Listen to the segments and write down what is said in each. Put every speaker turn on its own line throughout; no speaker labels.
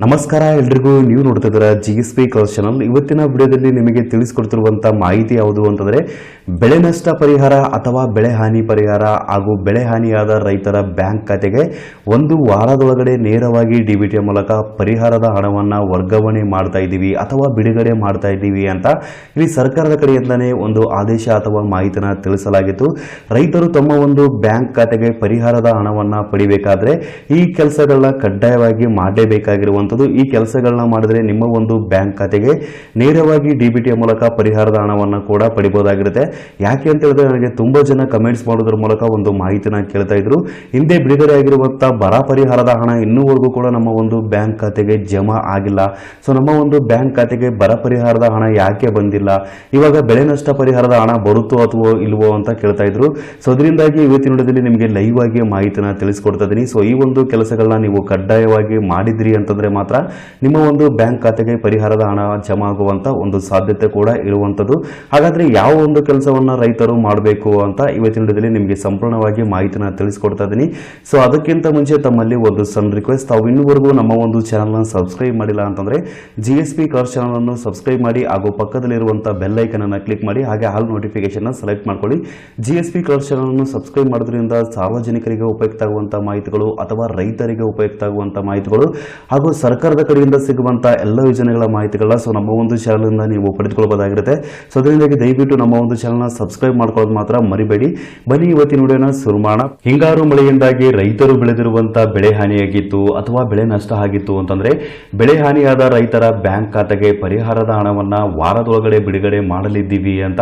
ನಮಸ್ಕಾರ ಎಲ್ರಿಗೂ, ನೀವು ನೋಡ್ತಿದ್ದೀರಾ G S P colours channel ಇವತ್ತಿನ ವಿಡಿಯೋದಲ್ಲಿ ನಿಮಗೆ ತಿಳಿಸ್ಕೊಡ್ತಿರುವಂಥ ಮಾಹಿತಿ ಯಾವುದು ಅಂತಂದರೆ ಬೆಳೆ ನಷ್ಟ ಪರಿಹಾರ ಅಥವಾ ಬೆಳೆ ಹಾನಿ ಪರಿಹಾರ ಹಾಗೂ ಬೆಳೆ ಹಾನಿಯಾದ ರೈತರ ಬ್ಯಾಂಕ್ ಖಾತೆಗೆ ಒಂದು ವಾರದೊಳಗಡೆ ನೇರವಾಗಿ ಡಿ ಬಿ ಟಿ ಮೂಲಕ ಪರಿಹಾರದ ಹಣವನ್ನು ವರ್ಗಾವಣೆ ಮಾಡ್ತಾ ಇದ್ದೀವಿ ಅಥವಾ ಬಿಡುಗಡೆ ಮಾಡ್ತಾ ಇದ್ದೀವಿ ಅಂತ ಇಲ್ಲಿ ಸರ್ಕಾರದ ಕಡೆಯಿಂದಲೇ ಒಂದು ಆದೇಶ ಅಥವಾ ಮಾಹಿತಿನ ತಿಳಿಸಲಾಗಿತ್ತು. ರೈತರು ತಮ್ಮ ಒಂದು ಬ್ಯಾಂಕ್ ಖಾತೆಗೆ ಪರಿಹಾರದ ಹಣವನ್ನು ಪಡಿಬೇಕಾದ್ರೆ ಈ ಕೆಲಸಗಳನ್ನ ಕಡ್ಡಾಯವಾಗಿ ಮಾಡಲೇಬೇಕಾಗಿರುವಂಥದ್ದು. ಈ ಕೆಲಸಗಳನ್ನ ಮಾಡಿದ್ರೆ ನಿಮ್ಮ ಒಂದು ಬ್ಯಾಂಕ್ ಖಾತೆಗೆ ನೇರವಾಗಿ ಡಿ ಬಿ ಟಿಯ ಮೂಲಕ ಪರಿಹಾರದ ಹಣವನ್ನು ಕೂಡ ಪಡಿಬೋದಾಗಿರುತ್ತೆ. ಯಾಕೆ ಅಂತ ಹೇಳಿದ್ರೆ ನನಗೆ ತುಂಬಾ ಜನ ಕಮೆಂಟ್ಸ್ ಮಾಡೋದ್ರ ಮೂಲಕ ಒಂದು ಮಾಹಿತಿನ ಕೇಳ್ತಾ ಇದ್ರು. ಹಿಂದೆ ಬಿಡುಗಡೆ ಆಗಿರುವಂಥ ಬರ ಪರಿಹಾರದ ಹಣ ಇನ್ನೂವರೆಗೂ ಕೂಡ ನಮ್ಮ ಒಂದು ಬ್ಯಾಂಕ್ ಖಾತೆಗೆ ಜಮಾ ಆಗಿಲ್ಲ. ಸೊ ನಮ್ಮ ಒಂದು ಬ್ಯಾಂಕ್ ಖಾತೆಗೆ ಬರ ಪರಿಹಾರದ ಹಣ ಯಾಕೆ ಬಂದಿಲ್ಲ? ಇವಾಗ ಬೆಳೆ ನಷ್ಟ ಪರಿಹಾರದ ಹಣ ಬರುತ್ತೋ ಅಥವಾ ಇಲ್ವೋ ಅಂತ ಕೇಳ್ತಾ ಇದ್ರು. ಸೊ ಅದರಿಂದಾಗಿ ಇವತ್ತಿನ ವಿಡಿಯೋದಲ್ಲಿ ನಿಮಗೆ ಲೈವ್ ಆಗಿ ಮಾಹಿತಿನ ತಿಳಿಸ್ಕೊಡ್ತಾ ಇದ್ದೀನಿ. ಸೊ ಈ ಒಂದು ಕೆಲಸಗಳನ್ನ ನೀವು ಕಡ್ಡಾಯವಾಗಿ ಮಾಡಿದ್ರಿ ಅಂತಂದ್ರೆ ಮಾತ್ರ ನಿಮ್ಮ ಒಂದು ಬ್ಯಾಂಕ್ ಖಾತೆಗೆ ಪರಿಹಾರದ ಹಣ ಜಮಾ ಆಗುವಂತ ಒಂದು ಸಾಧ್ಯತೆ ಕೂಡ ಇರುವಂತದ್ದು. ಹಾಗಾದ್ರೆ ಯಾವ ಒಂದು ಕೆಲಸವನ್ನ ರೈತರು ಮಾಡಬೇಕು ಅಂತ ಇವತ್ತಿನ ವಿಡಿಯೋದಲ್ಲಿ ನಿಮಗೆ ಸಂಪೂರ್ಣವಾಗಿ ಮಾಹಿತಿನ ತಿಳಿಸ್ಕೊಡ್ತಾ ಇದ್ದೀನಿ ಸೊ ಅದಕ್ಕಿಂತ ಮುಂಚೆ ತಮ್ಮಲ್ಲಿ ಒಂದು ಸಣ್ಣ ರಿಕ್ವೆಸ್ಟ್ ತಾವು ಇನ್ನೂವರೆಗೂ ನಮ್ಮ ಒಂದು ಚಾನಲ್ನ ಸಬ್ಸ್ಕ್ರೈಬ್ ಮಾಡಿಲ್ಲ ಅಂತಂದರೆ ಜಿ ಎಸ್ ಪಿ ಕಾರ್ ಚಾನಲನ್ನು ಸಬ್ಸ್ಕ್ರೈಬ್ ಮಾಡಿ ಹಾಗೂ ಪಕ್ಕದಲ್ಲಿರುವಂಥ ಬೆಲ್ ಐಕನನ್ನು ಅನ್ನು ಕ್ಲಿಕ್ ಮಾಡಿ, ಹಾಗೆ ಆಲ್ ನೋಟಿಫಿಕೇಶನ್ ಸೆಲೆಕ್ಟ್ ಮಾಡ್ಕೊಳ್ಳಿ. ಜಿ ಎಸ್ ಪಿ ಕಾರ್ ಚಾನಲನ್ನು ಸಬ್ಸ್ಕ್ರೈಬ್ ಮಾಡೋದ್ರಿಂದ ಸಾರ್ವಜನಿಕರಿಗೆ ಉಪಯುಕ್ತ ಆಗುವಂಥ ಮಾಹಿತಿಗಳು ಅಥವಾ ರೈತರಿಗೆ ಉಪಯುಕ್ತ ಆಗುವಂಥ ಮಾಹಿತಿಗಳು ಹಾಗೂ ಸರ್ಕಾರದ ಕಡೆಯಿಂದ ಸಿಗುವಂಥ ಎಲ್ಲ ಯೋಜನೆಗಳ ಮಾಹಿತಿಗಳನ್ನ ಸೊ ನಮ್ಮ ಒಂದು ಚಾನಲಿಂದ ನೀವು ಪಡೆದುಕೊಳ್ಳಬಹುದಾಗಿರುತ್ತೆ ಸೊ ಅದರಿಂದಾಗಿ ದಯವಿಟ್ಟು ನಮ್ಮ ಒಂದು ಚಾನಲ್ನ ಸಬ್ಸ್ಕ್ರೈಬ್ ಮಾಡ್ಕೊಳ್ಳೋದು ಮಾತ್ರ ಮರಿಬೇಡಿ. ಬನ್ನಿ ಇವತ್ತಿನ ವಿಡಿಯೋನ ಶುರು ಹಿಂಗಾರು ಮಳೆಯಿಂದಾಗಿ ರೈತರು ಬೆಳೆದಿರುವಂತಹ ಬೆಳೆ ಹಾನಿಯಾಗಿತ್ತು ಅಥವಾ ಬೆಳೆ ನಷ್ಟ ಆಗಿತ್ತು ಅಂತಂದ್ರೆ ಬೆಳೆ ಹಾನಿಯಾದ ರೈತರ ಬ್ಯಾಂಕ್ ಖಾತೆಗೆ ಪರಿಹಾರದ ಹಣವನ್ನ ವಾರದೊಳಗಡೆ ಬಿಡುಗಡೆ ಮಾಡಲಿದ್ದೀವಿ ಅಂತ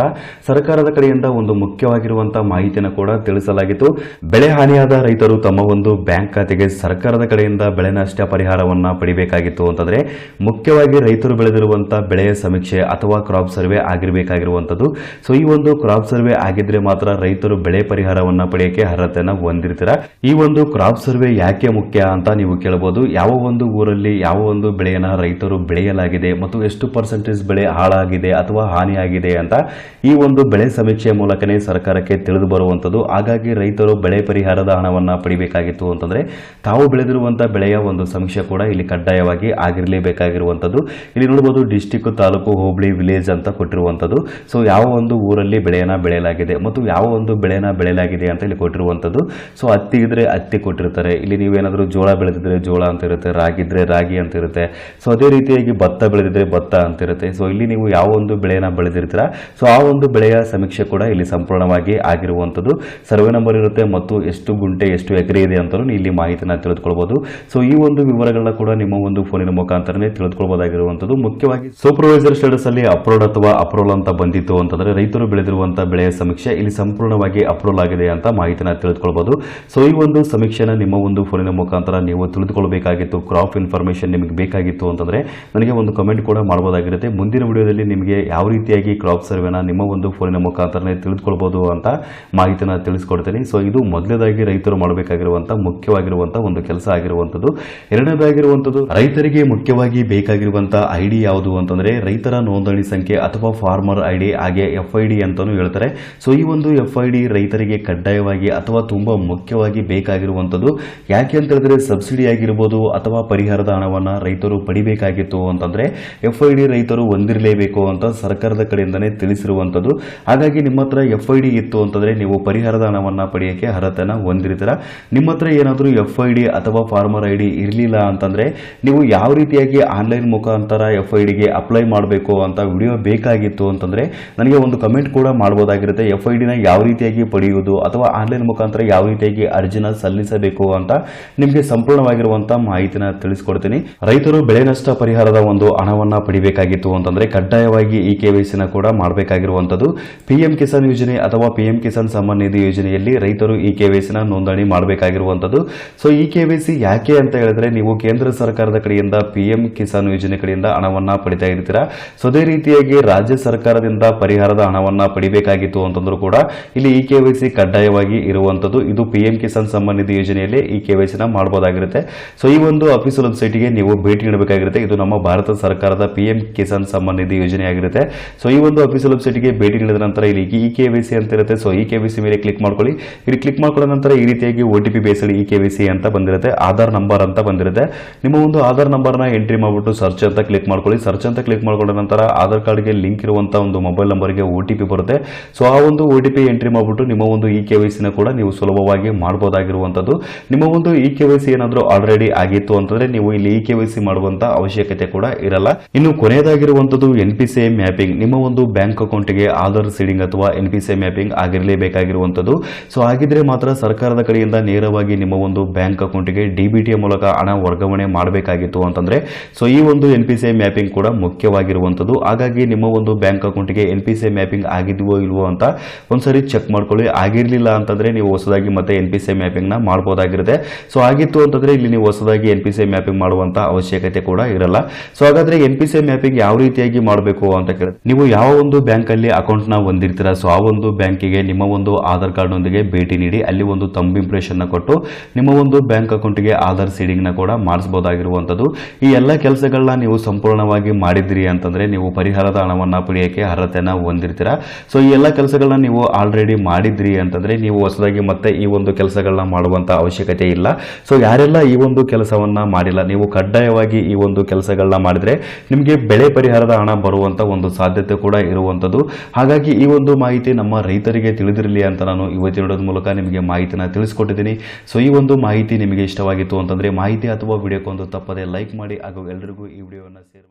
ಸರ್ಕಾರದ ಕಡೆಯಿಂದ ಒಂದು ಮುಖ್ಯವಾಗಿರುವಂತಹ ಮಾಹಿತಿಯನ್ನು ಕೂಡ ತಿಳಿಸಲಾಗಿತ್ತು. ಬೆಳೆ ಹಾನಿಯಾದ ರೈತರು ತಮ್ಮ ಒಂದು ಬ್ಯಾಂಕ್ ಖಾತೆಗೆ ಸರ್ಕಾರದ ಕಡೆಯಿಂದ ಬೆಳೆ ನಷ್ಟ ಪರಿಹಾರವನ್ನ ಪಡಿಬೇಕಾಗಿತ್ತು ಅಂತಂದ್ರೆ ಮುಖ್ಯವಾಗಿ ರೈತರು ಬೆಳೆದಿರುವಂತಹ ಬೆಳೆಯ ಸಮೀಕ್ಷೆ ಅಥವಾ ಕ್ರಾಪ್ ಸರ್ವೆ ಆಗಿರಬೇಕಾಗಿರುವಂತದ್ದು. ಸೊ ಈ ಕ್ರಾಪ್ ಸರ್ವೆ ಆಗಿದ್ರೆ ಮಾತ್ರ ರೈತರು ಬೆಳೆ ಪರಿಹಾರವನ್ನ ಪಡೆಯಕ್ಕೆ ಅರ್ಹತೆಯನ್ನ ಹೊಂದಿರ್ತೀರ? ಈ ಒಂದು ಕ್ರಾಪ್ ಸರ್ವೆ ಯಾಕೆ ಮುಖ್ಯ ಅಂತ ನೀವು ಕೇಳಬಹುದು ಯಾವ ಒಂದು ಊರಲ್ಲಿ ಯಾವ ಒಂದು ಬೆಳೆಯನ್ನ ರೈತರು ಬೆಳೆಯಲಾಗಿದೆ ಮತ್ತು ಎಷ್ಟು ಪರ್ಸೆಂಟೇಜ್ ಬೆಳೆ ಹಾಳಾಗಿದೆ ಅಥವಾ ಹಾನಿಯಾಗಿದೆ ಅಂತ ಈ ಒಂದು ಬೆಳೆ ಸಮೀಕ್ಷೆಯ ಮೂಲಕನೇ ಸರ್ಕಾರಕ್ಕೆ ತಿಳಿದು ಬರುವಂತದ್ದು ಹಾಗಾಗಿ ರೈತರು ಬೆಳೆ ಪರಿಹಾರದ ಹಣವನ್ನ ಪಡಿಬೇಕಾಗಿತ್ತು ಅಂತಂದ್ರೆ ತಾವು ಬೆಳೆದಿರುವಂತಹ ಬೆಳೆಯ ಒಂದು ಸಮೀಕ್ಷೆ ಕೂಡ ಇಲ್ಲಿ ಕಡ್ಡಾಯವಾಗಿ ಆಗಿರಲೇಬೇಕಾಗಿರುವಂತದ್ದು ಇಲ್ಲಿ ನೋಡಬಹುದು ಡಿಸ್ಟಿಕ್ ತಾಲೂಕು, ಹೋಬಳಿ ವಿಲೇಜ್ ಅಂತ ಕೊಟ್ಟಿರುವಂತದ್ದು ಸೊ ಯಾವ ಒಂದು ಊರಲ್ಲಿ ಬೆಳೆಯನ್ನ ಬೆಳೆಯಲಾಗಿದೆ ಮತ್ತು ಯಾವ ಒಂದು ಬೆಳೆನ ಬೆಳೆಯಲಾಗಿದೆ ಅಂತ ಇಲ್ಲಿ ಕೊಟ್ಟಿರುವಂಥದ್ದು. ಸೊ ಹತ್ತಿ ಇದ್ರೆ ಹತ್ತಿ ಕೊಟ್ಟಿರ್ತಾರೆ. ಇಲ್ಲಿ ನೀವೇನಾದರೂ ಜೋಳ ಬೆಳೆದಿದ್ರೆ ಜೋಳ ಅಂತ ಇರುತ್ತೆ, ರಾಗಿ ಇದ್ರೆ ರಾಗಿ ಅಂತ ಇರುತ್ತೆ. ಸೊ ಅದೇ ರೀತಿಯಾಗಿ ಭತ್ತ ಬೆಳೆದಿದ್ರೆ ಭತ್ತ ಅಂತ ಇರುತ್ತೆ. ಸೊ ಇಲ್ಲಿ ನೀವು ಯಾವ ಒಂದು ಬೆಳೆಯನ್ನ ಬೆಳೆದಿರ್ತೀರಾ? ಸೊ ಆ ಒಂದು ಬೆಳೆಯ ಸಮೀಕ್ಷೆ ಕೂಡ ಇಲ್ಲಿ ಸಂಪೂರ್ಣವಾಗಿ ಆಗಿರುವಂತದ್ದು ಸರ್ವೆ ನಂಬರ್ ಇರುತ್ತೆ ಮತ್ತು ಎಷ್ಟು ಗುಂಟೆ, ಎಷ್ಟು ಎಕರೆ ಇದೆ ಅಂತಲೂ ಇಲ್ಲಿ ಮಾಹಿತಿನ ತಿಳಿದುಕೊಳ್ಬಹುದು ಸೊ ಈ ಒಂದು ವಿವರಗಳನ್ನ ಕೂಡ ನಿಮ್ಮ ಒಂದು ಫೋನಿನ ಮುಖಾಂತರನೇ ತಿಳಿದುಕೊಳ್ಬೋದಾಗಿರುವಂಥದ್ದು. ಮುಖ್ಯವಾಗಿ ಸೂಪರ್ವೈಸರ್ ಸ್ಟೇಟಸ್ ಅಲ್ಲಿ ಅಪ್ರೋಡ್ ಅಥವಾ ಅಪ್ರೋಲ್ ಅಂತ ಬಂದಿತ್ತು ಅಂತಂದ್ರೆ ರೈತರು ಬೆಳೆದಿರುವಂತಹ ಬೆಳೆಯ ಸಮೀಕ್ಷೆ ಇಲ್ಲಿ ಸಂಪೂರ್ಣವಾಗಿ ಅಪ್ರೂವಲ್ ಆಗಿದೆ ಅಂತ ಮಾಹಿತಿನ ತಿಳಿದುಕೊಳ್ಬಹುದು ಸೊ ಈ ಒಂದು ಸಮೀಕ್ಷೆನ ನಿಮ್ಮ ಒಂದು ಫೋನಿನ ಮುಖಾಂತರ ನೀವು ತಿಳಿದುಕೊಳ್ಬೇಕಾಗಿತ್ತು ಕ್ರಾಪ್ ಇನ್ಫಾರ್ಮೇಷನ್ ನಿಮಗೆ ಬೇಕಾಗಿತ್ತು ಅಂತಂದ್ರೆ ನನಗೆ ಒಂದು ಕಮೆಂಟ್ ಕೂಡ ಮಾಡಬಹುದಾಗಿರುತ್ತೆ ಮುಂದಿನ ವಿಡಿಯೋದಲ್ಲಿ ನಿಮಗೆ ಯಾವ ರೀತಿಯಾಗಿ ಕ್ರಾಪ್ ಸರ್ವೆನ ನಿಮ್ಮ ಒಂದು ಫೋನಿನ ಮುಖಾಂತರನೇ ತಿಳಿದುಕೊಳ್ಬಹುದು ಅಂತ ಮಾಹಿತಿನ ತಿಳಿಸ್ಕೊಡ್ತೀನಿ. ಸೊ ಇದು ಮೊದಲನೇದಾಗಿ ರೈತರು ಮಾಡಬೇಕಾಗಿರುವಂತಹ ಮುಖ್ಯವಾಗಿರುವಂತಹ ಒಂದು ಕೆಲಸ ಆಗಿರುವಂತದ್ದು ಎರಡನೇದಾಗಿರುವಂತದ್ದು ರೈತರಿಗೆ ಮುಖ್ಯವಾಗಿ ಬೇಕಾಗಿರುವಂತಹ ಐ ಡಿ ಯಾವುದು ಅಂತಂದ್ರೆ ರೈತರ ನೋಂದಣಿ ಸಂಖ್ಯೆ ಅಥವಾ ಫಾರ್ಮರ್ ಐಡಿ ಹಾಗೆ ಎಫ್ ಅಂತಾನೂ ಹೇಳ್ತಾರೆ. ಸೊ ಈ ಒಂದು ಎಫ್ ರೈತರಿಗೆ ಕಡ್ಡಾಯವಾಗಿ ಅಥವಾ ತುಂಬಾ ಮುಖ್ಯವಾಗಿ ಬೇಕಾಗಿರುವಂತದ್ದು ಯಾಕೆ ಅಂತ ಹೇಳಿದ್ರೆ ಸಬ್ಸಿಡಿ ಆಗಿರ್ಬೋದು ಅಥವಾ ಪರಿಹಾರದ ಹಣವನ್ನ ರೈತರು ಪಡಿಬೇಕಾಗಿತ್ತು ಅಂತಂದ್ರೆ ಎಫ್ ರೈತರು ಹೊಂದಿರಲೇಬೇಕು ಅಂತ ಸರ್ಕಾರದ ಕಡೆಯಿಂದನೇ ತಿಳಿಸಿರುವಂತದ್ದು ಹಾಗಾಗಿ ನಿಮ್ಮ ಹತ್ರ ಎಫ್ ಇತ್ತು ಅಂತಂದ್ರೆ ನೀವು ಪರಿಹಾರದ ಹಣವನ್ನ ಪಡೆಯಕ್ಕೆ ಅರ್ಹತೆನ ಹೊಂದಿರ್ತೀರ? ನಿಮ್ಮ ಹತ್ರ ಏನಾದರೂ ಎಫ್ ಅಥವಾ ಫಾರ್ಮರ್ ಐ ಇರಲಿಲ್ಲ ಅಂತಂದ್ರೆ ನೀವು ಯಾವ ರೀತಿಯಾಗಿ ಆನ್ಲೈನ್ ಮುಖಾಂತರ ಎಫ್ ಐ ಅಪ್ಲೈ ಮಾಡಬೇಕು ಅಂತ ವಿಡಿಯೋ ಬೇಕಾಗಿತ್ತು ಅಂತಂದ್ರೆ ನನಗೆ ಒಂದು ಕಮೆಂಟ್ ಕೂಡ ಮಾಡ್ಬೋದಾಗಿರುತ್ತೆ. ಎಫ್ ಐ ಡಿನ ಯಾವ ರೀತಿಯಾಗಿ ಪಡೆಯುವುದು ಅಥವಾ ಆನ್ಲೈನ್ ಮುಖಾಂತರ ಯಾವ ರೀತಿಯಾಗಿ ಅರ್ಜಿನ ಸಲ್ಲಿಸಬೇಕು ಅಂತ ನಿಮಗೆ ಸಂಪೂರ್ಣವಾಗಿರುವಂತಹ ಮಾಹಿತಿನ ತಿಳಿಸ್ಕೊಡ್ತೀನಿ. ರೈತರು ಬೆಳೆ ನಷ್ಟ ಪರಿಹಾರದ ಒಂದು ಹಣವನ್ನ ಪಡಿಬೇಕಾಗಿತ್ತು ಅಂತಂದ್ರೆ ಕಡ್ಡಾಯವಾಗಿ ಈ ಕೆ ವೈಸಿನ ಕೂಡ ಮಾಡಬೇಕಾಗಿರುವಂತದ್ದು. ಪಿಎಂ ಕಿಸಾನ್ ಯೋಜನೆ ಅಥವಾ ಪಿಎಂ ಕಿಸಾನ್ ಸಮ್ಮಾನ್ ನಿಧಿ ಯೋಜನೆಯಲ್ಲಿ ರೈತರು ಈ ಕೆ ವೈಸಿನ ನೋಂದಣಿ ಮಾಡಬೇಕಾಗಿರುವಂತದ್ದು. ಸೊ ಈ ಕೆ ವೈ ಯಾಕೆ ಅಂತ ಹೇಳಿದ್ರೆ ನೀವು ಕೇಂದ್ರ ಸರ್ಕಾರದ ಕಡೆಯಿಂದ ಪಿಎಂ ಕಿಸಾನ್ ಯೋಜನೆ ಕಡೆಯಿಂದ ಹಣವನ್ನ ಪಡಿತಾ ಇರ್ತೀರಾ? ಸೊ ಅದೇ ರೀತಿಯಾಗಿ ರಾಜ್ಯ ಸರ್ಕಾರದಿಂದ ಪರಿಹಾರದ ಹಣವನ್ನ ಪಡಿಬೇಕಾಗಿತ್ತು ಅಂತಂದ್ರೂ ಕೂಡ ಇಲ್ಲಿ ಇ ಕೆ ಕಡ್ಡಾಯವಾಗಿ ಇರುವಂತದ್ದು. ಇದು ಪಿ ಎಂ ಕಿಸಾನ್ ನಿಧಿ ಯೋಜನೆಯಲ್ಲಿ ಈ ಕೆ ವೈ ಮಾಡಬಹುದಾಗಿರುತ್ತೆ ಸೊ ಈ ಒಂದು ಆಫೀಸಿಯಲ್ ವೆಬ್ಸೈಟ್ಗೆ ನೀವು ಭೇಟಿ ನೀಡಬೇಕಾಗಿರುತ್ತೆ. ಇದು ನಮ್ಮ ಭಾರತ ಸರ್ಕಾರದ ಪಿ ಎಂ ಕಿಸಾನ್ ಸಮ್ಮಾನ್ ನಿಧಿ ಯೋಜನೆ ಆಗಿರುತ್ತೆ ಸೊ ಈ ಒಂದು ಆಫೀಸಿಯಲ್ ವೆಬ್ಸೈಟ್ಗೆ ಭೇಟಿ ನೀಡಿದ ನಂತರ ಇಲ್ಲಿ ಇ ಕೆ ಅಂತ ಇರುತ್ತೆ ಸೊ ಇ ಕೆ ಮೇಲೆ ಕ್ಲಿಕ್ ಮಾಡ್ಕೊಳ್ಳಿ. ಇಲ್ಲಿ ಕ್ಲಿಕ್ ಮಾಡ್ಕೊಂಡ ನಂತರ ಈ ರೀತಿಯಾಗಿ O T P based E K C ಅಂತ ಬಂದಿರುತ್ತೆ. ಆಧಾರ್ ನಂಬರ್ ಅಂತ ಬಂದಿರುತ್ತೆ. ನಿಮ್ಮ ಒಂದು ಆಧಾರ್ ನಂಬರ್ನ ಎಂಟ್ರಿ ಮಾಡ್ಬಿಟ್ಟು ಸರ್ಚ್ ಅಂತ ಕ್ಲಿಕ್ ಮಾಡ್ಕೊಳ್ಳಿ. ಸರ್ಚ್ ಅಂತ ಕ್ಲಿಕ್ ಮಾಡ್ಕೊಂಡ ನಂತರ ಆಧಾರ್ ಕಾರ್ಡ್ಗೆ ಲಿಂಕ್ ಇರುವಂತಹ ಒಂದು ಮೊಬೈಲ್ ನಂಬರ್ಗೆ ಒ ಟಿ ಪಿ ಬರುತ್ತೆ ಸೊ ಆ ಒಂದು ಒ ಟಿ ಪಿ ಎಂಟ್ರಿ ಮಾಡಿಬಿಟ್ಟು ನಿಮ್ಮ ಒಂದು ಇ ಕೆ ವೈ ಸಿನ ಕೂಡ ನೀವು ಸುಲಭವಾಗಿ ಮಾಡಬಹುದಾಗಿರುವಂತದ್ದು ನಿಮ್ಮ ಒಂದು ಇ ಕೆ ವೈ ಸಿ ಏನಾದರೂ ಆಲ್ರೆಡಿ ಆಗಿತ್ತು ಅಂತಂದ್ರೆ ನೀವು ಇಲ್ಲಿ ಇ ಕೆ ವೈ ಸಿ ಮಾಡುವಂತ ಅವಶ್ಯಕತೆ ಕೂಡ ಇರಲ್ಲ. ಇನ್ನು ಕೊನೆಯದಾಗಿರುವಂಥದ್ದು ಎನ್ ಪಿ ಸಿ ಮ್ಯಾಪಿಂಗ್ ನಿಮ್ಮ ಒಂದು ಬ್ಯಾಂಕ್ ಅಕೌಂಟ್ಗೆ ಆಧಾರ್ ಸೀಡಿಂಗ್ ಅಥವಾ ಎನ್ ಪಿ ಸಿ ಮ್ಯಾಪಿಂಗ್ ಆಗಿರಲೇಬೇಕಾಗಿರುವಂಥದ್ದು ಸೊ ಆಗಿದ್ರೆ ಮಾತ್ರ ಸರ್ಕಾರದ ಕಡೆಯಿಂದ ನೇರವಾಗಿ ನಿಮ್ಮ ಒಂದು ಬ್ಯಾಂಕ್ ಅಕೌಂಟ್ಗೆ ಡಿ ಬಿ ಮೂಲಕ ಹಣ ವರ್ಗಾವಣೆ ಮಾಡಬೇಕಾಗಿತ್ತು ಅಂತಂದ್ರೆ ಸೊ ಈ ಒಂದು ಎನ್ ಪಿ ಸಿ ಮ್ಯಾಪಿಂಗ್ ಕೂಡ ಮುಖ್ಯವಾಗಿರುವಂಥದ್ದು ಹಾಗಾಗಿ ನಿಮ್ಮ ಒಂದು ಬ್ಯಾಂಕ್ ಅಕೌಂಟ್ಗೆ N P C I mapping ಆಗಿದೆಯೋ ಇಲ್ವೋ ಅಂತ ಒಂದ್ಸರಿ ಚೆಕ್ ಮಾಡ್ಕೊಳ್ಳಿ. ಆಗಿರಲಿಲ್ಲ ಅಂತಂದ್ರೆ ನೀವು ಹೊಸದಾಗಿ ಮತ್ತೆ ಎನ್ ಪಿ ಸಿ ಮ್ಯಾಪಿಂಗ್ನ ಮಾಡ್ಬೋದಾಗಿರುತ್ತೆ. ಸೊ ಆಗಿತ್ತು ಅಂತಂದ್ರೆ ಇಲ್ಲಿ ನೀವು ಹೊಸದಾಗಿ ಎನ್ ಪಿ ಸಿ ಮ್ಯಾಪಿಂಗ್ ಮಾಡುವಂತ ಅವಶ್ಯಕತೆ ಕೂಡ ಇರಲ್ಲ. ಸೊ ಹಾಗಾದ್ರೆ ಎನ್ ಪಿ ಸಿ ಮ್ಯಾಪಿಂಗ್ ಯಾವ ರೀತಿಯಾಗಿ ಮಾಡಬೇಕು ಅಂತ ಕೇಳಿದ್ರೆ, ನೀವು ಯಾವ ಒಂದು ಬ್ಯಾಂಕಲ್ಲಿ ಅಕೌಂಟ್ನ ಹೊಂದಿರ್ತೀರಾ? ಸೊ ಆ ಒಂದು ಬ್ಯಾಂಕಿಗೆ ನಿಮ್ಮ ಒಂದು ಆಧಾರ್ ಕಾರ್ಡ್ ನೊಂದಿಗೆ ಭೇಟಿ ನೀಡಿ, ಅಲ್ಲಿ ಒಂದು ತಂಬ್ ಇಂಪ್ರೆಷನ್ನ ಕೊಟ್ಟು, ನಿಮ್ಮ ಒಂದು ಬ್ಯಾಂಕ್ ಅಕೌಂಟ್ಗೆ ಆಧಾರ್ ಸೀಡಿಂಗ್ನ ಕೂಡ ಮಾಡಿಸ್ಬೋದಾಗಿರುವಂಥದ್ದು. ಈ ಎಲ್ಲ ಕೆಲಸಗಳನ್ನ ನೀವು ಸಂಪೂರ್ಣವಾಗಿ ಮಾಡಿದ್ರಿ ಅಂತಂದ್ರೆ ನೀವು ಪರಿಹಾರದ ಹಣವನ್ನು ಪಡೆಯಕ್ಕೆ ಅರ್ಹತೆಯನ್ನು ಹೊಂದಿರ್ತೀರಾ? ಸೊ ಈ ಎಲ್ಲ ಕೆಲಸಗಳನ್ನ ನೀವು ಆಲ್ರೆಡಿ ಮಾಡಿದ್ರಿ ಅಂತಂದ್ರೆ ನೀವು ಹೊಸದಾಗಿ ಮತ್ತೆ ಈ ಒಂದು ಕೆಲಸಗಳನ್ನ ಮಾಡುವಂತ ಅವಶ್ಯಕತೆ ಇಲ್ಲ. ಸೊ ಯಾರೆಲ್ಲ ಈ ಒಂದು ಕೆಲಸವನ್ನ ಮಾಡಿಲ್ಲ, ನೀವು ಕಡ್ಡಾಯವಾಗಿ ಈ ಒಂದು ಕೆಲಸಗಳನ್ನ ಮಾಡಿದ್ರೆ ನಿಮಗೆ ಬೆಳೆ ಪರಿಹಾರದ ಹಣ ಬರುವಂತ ಒಂದು ಸಾಧ್ಯತೆ ಕೂಡ ಇರುವಂಥದ್ದು ಹಾಗಾಗಿ ಈ ಒಂದು ಮಾಹಿತಿ ನಮ್ಮ ರೈತರಿಗೆ ತಿಳಿದಿರಲಿ ಅಂತ ನಾನು ಇವತ್ತಿನ ಮೂಲಕ ನಿಮಗೆ ಮಾಹಿತಿನ ತಿಳಿಸ್ಕೊಟ್ಟಿದ್ದೀನಿ. ಸೊ ಈ ಒಂದು ಮಾಹಿತಿ ನಿಮಗೆ ಇಷ್ಟವಾಗಿತ್ತು ಅಂತಂದ್ರೆ ಮಾಹಿತಿ ಅಥವಾ ವಿಡಿಯೋಕ್ಕೊಂದು ತಪ್ಪದೆ ಲೈಕ್ ಮಾಡಿ ಹಾಗೂ ಎಲ್ಲರಿಗೂ ಈ ವಿಡಿಯೋವನ್ನು ಶೇರ್